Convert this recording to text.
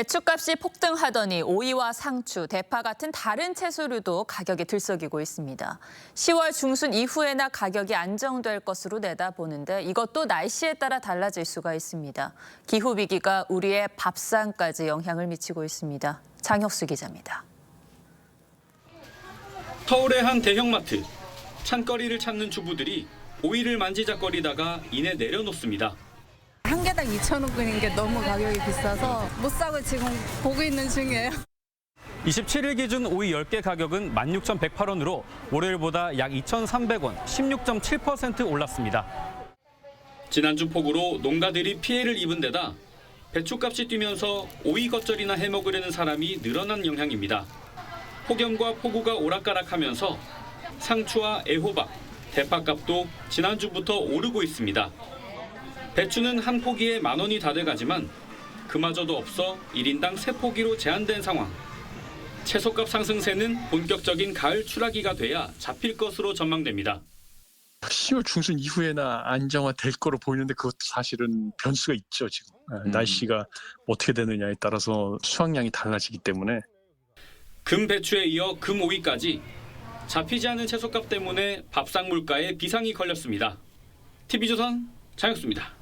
배추값이 폭등하더니 오이와 상추, 대파 같은 다른 채소류도 가격이 들썩이고 있습니다. 10월 중순 이후에나 가격이 안정될 것으로 내다보는데 이것도 날씨에 따라 달라질 수가 있습니다. 기후 위기가 우리의 밥상까지 영향을 미치고 있습니다. 장혁수 기자입니다. 서울의 한 대형마트. 찬거리를 찾는 주부들이 오이를 만지작거리다가 이내 내려놓습니다. 한 개당 2,000원인 게 너무 가격이 비싸서 못 사고 지금 보고 있는 중이에요. 27일 기준 오이 10개 가격은 16,108원으로 월요일보다 약 2,300원, 16.7% 올랐습니다. 지난주 폭우로 농가들이 피해를 입은 데다 배추값이 뛰면서 오이 겉절이나 해먹으려는 사람이 늘어난 영향입니다. 폭염과 폭우가 오락가락하면서 상추와 애호박, 대파값도 지난주부터 오르고 있습니다. 배추는 한 포기에 만 원이 다 돼가지만 그마저도 없어 1인당 세포기로 제한된 상황. 채소값 상승세는 본격적인 가을 추락기가 돼야 잡힐 것으로 전망됩니다. 10월 중순 이후에나 안정화될 거로 보이는데 그것도 사실은 변수가 있죠 지금 아, 날씨가 어떻게 되느냐에 따라서 수확량이 달라지기 때문에 금 배추에 이어 금 오이까지 잡히지 않은 채소값 때문에 밥상 물가에 비상이 걸렸습니다. TV조선 장혁수입니다.